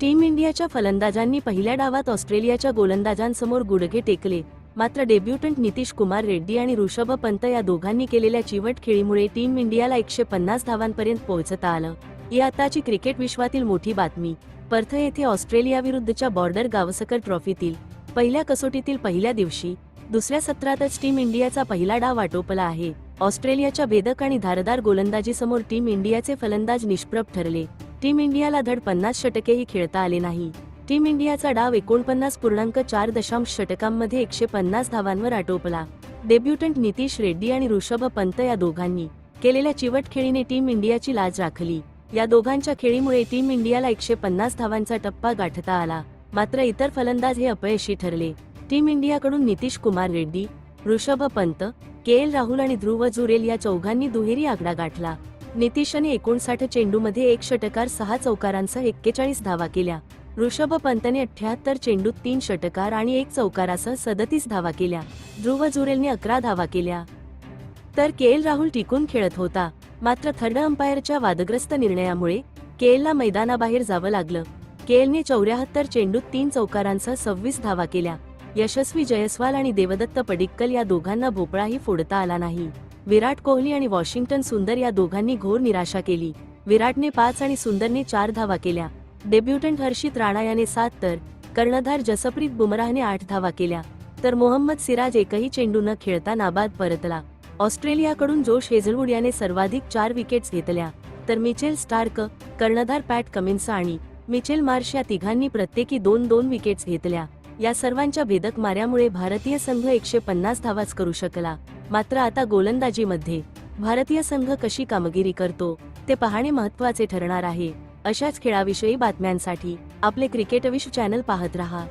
Team इंडियाच्या फलंदाजांनी पहिल्या डावात ऑस्ट्रेलियाच्या गोलंदाजांसमोर गुडघे टेकले. मात्र डेब्युटंट नितीश कुमार रेड्डी आणि ऋषभ पंत या दोघांनी केलेल्या चिवट खेळीमुळे टीम इंडियाला एकशे पन्नास धावांपर्यंत पोहोचता आलं. ही आताची क्रिकेट विश्वातील मोठी बातमी. पर्थ येथे ऑस्ट्रेलियाविरुद्धच्या बॉर्डर गावसकर ट्रॉफीतील पहिल्या कसोटीतील पहिल्या दिवशी दुसऱ्या सत्रातच टीम इंडियाचा पहिला डाव आटोपला आहे. ऑस्ट्रेलियाच्या भेदक आणि धारदार गोलंदाजीसमोर टीम इंडियाचे फलंदाज निष्प्रभ ठरले. टीम इंडियाला धड पन्नास षटकेही खेळता आले नाही. टीम इंडियाचा डाव एकोणपन्नास पूर्णांक चार दशांश षटकांमध्ये एकशे पन्नास धावांवर आटोपला. डेब्युटंट नितीश रेड्डी आणि ऋषभ पंत या दोघांनी केलेल्या चिवट खेळीने टीम इंडियाची लाज राखली. या दोघांच्या खेळीमुळे टीम इंडियाला एकशे पन्नास धावांचा टप्पा गाठता आला. मात्र इतर फलंदाज हे अपयशी ठरले. टीम इंडियाकडून नितीश कुमार रेड्डी ऋषभ पंत के एल राहुल आणि ध्रुव जुरेल या चौघांनी दुहेरी आकडा गाठला. नितीशने एकोणसाठ चेंडूमध्ये एक षटकार सहा चौकारांसह एक्केचाळीस धावा केल्या. ऋषभ पंतने अठ्याहत्तर चेंडूत तीन षटकार आणि एक चौकारासह सदतीस धावा केल्या. ध्रुव जुरेलने अकरा धावा केल्या. तर के एल राहुल टिकून खेळत होता. मात्र थर्ड अंपायरच्या वादग्रस्त निर्णयामुळे के एलला मैदानाबाहेर जावं लागलं. के एलने चौऱ्याहत्तर चेंडूत तीन चौकारांसह सव्वीस धावा केल्या. यशस्वी जयस्वाल आणि देवदत्त पडिक्कल या दोघांना भोपळाही फोडता आला नाही. विराट कोहली आणि वॉशिंग्टन सुंदर या दोघांनी घोर निराशा केली. विराटने पाच आणि सुंदरने चार धावा केल्या. डेब्युटंट हर्षित राणा याने सात तर कर्णधार जसप्रीत बुमराहने आठ धावा केल्या. तर मोहम्मद सिराज एकही चेंडू न खेळता नाबाद परतला. ऑस्ट्रेलियाकडून जोश हेझलवूड याने सर्वाधिक चार विकेट्स घेतल्या. तर मिचेल स्टार्क कर्णधार पॅट कमिन्स आणि मिचेल मार्श या तिघांनी प्रत्येकी दोन दोन विकेट्स घेतल्या. या सर्वांच्या भेदक माऱ्यामुळे भारतीय संघ एकशे पन्नास धावाच करू शकला. मात्र आता गोलंदाजीमध्ये भारतीय संघ कशी कामगिरी करतो ते पाहणे महत्त्वाचे ठरणार आहे. अशाच खेळाविषयी बातम्यांसाठी आपले क्रिकेट विश्व चॅनल पाहत रहा.